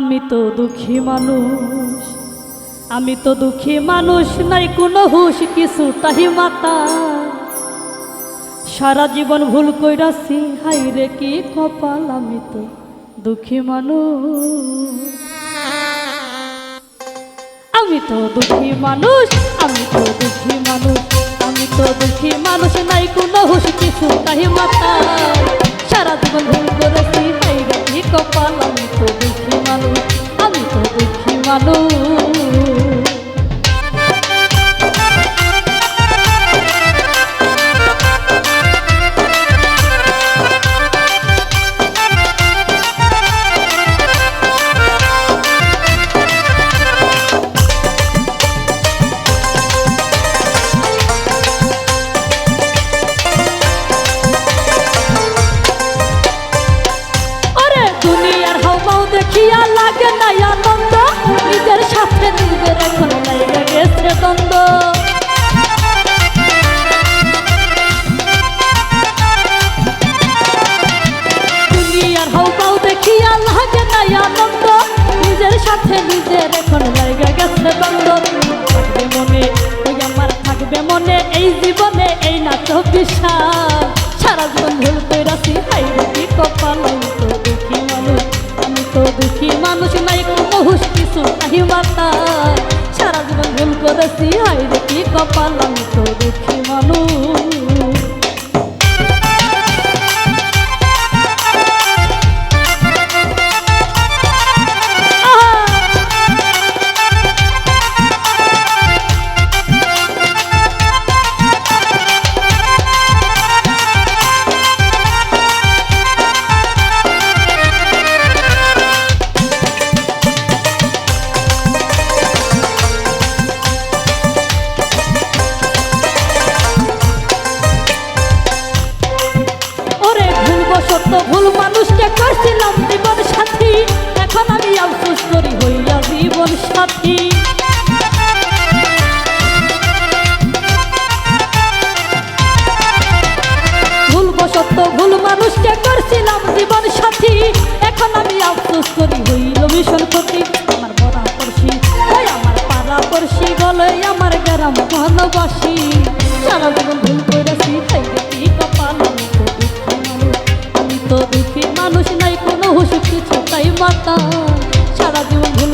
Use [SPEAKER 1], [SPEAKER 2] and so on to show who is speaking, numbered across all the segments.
[SPEAKER 1] আমি তো দুঃখী মানুষ, আমি তো দুঃখী মানুষ নাই, কোনো হুশ কিছু তাহি মাতা। সারা জীবন ভুল কইরাছি, হাই রে কি কপাল, আমি তো দুঃখী মানুষ। আমি তো দুঃখী মানুষ, আমি তো দুঃখী মানুষ, আমি তো দুঃখী মানুষ নাই, কোনো হুশ কিছু তাহি মাতা। নিজের এখন লাগে গেছে দ্বন্দ্ব থাকবে মনে, ওই আমার থাকবে মনে, এই জীবনে এই না চব্বিশ সাল সারা জীবন ভুল কইরাছি হাই রে কি কপাল, আমি তো দুঃখী মানুষ, আমি তো দুঃখী মানুষ, নাই কোনো হুশ, কিছু নাহি মাতা সারা জীবন ভুল করেছি হাই রে কি কপাল, আমি তো দুঃখী মানুষ। সাথী ভুল বসত, ভুল মানুষকে করছিলাম জীবন সাথী। এখন আমি আফসোস করি, হইল ভীষণ ক্ষতি। আমার বড়া পড়শি ওই আমার পাড়া পড়শি বলে আমার গ্রাম ভালোবাসি সারা জীবন ভুল করেছি, তাই কি কপাল আমি সারা জীবন ভুল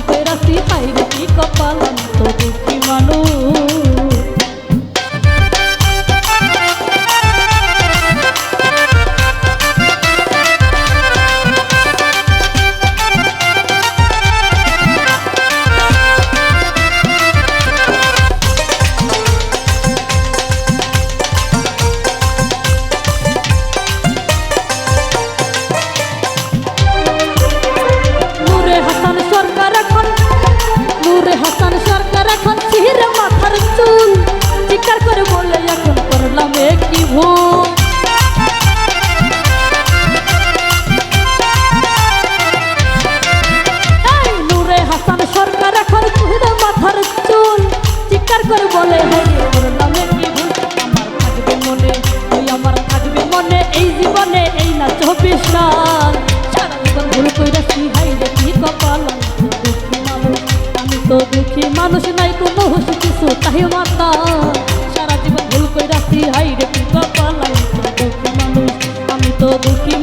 [SPEAKER 1] কি এই জীবনে এই না চব্বিশ সাল সারা জীবন ভুল কইরাছি হাই রে কি কপাল আমি তো দুঃখী মানুষ, নাই কোনো হুশ কিছু, তাই মাতা। সারা জীবন ভুল কইরাছি হাই রে কি কপাল দুঃখী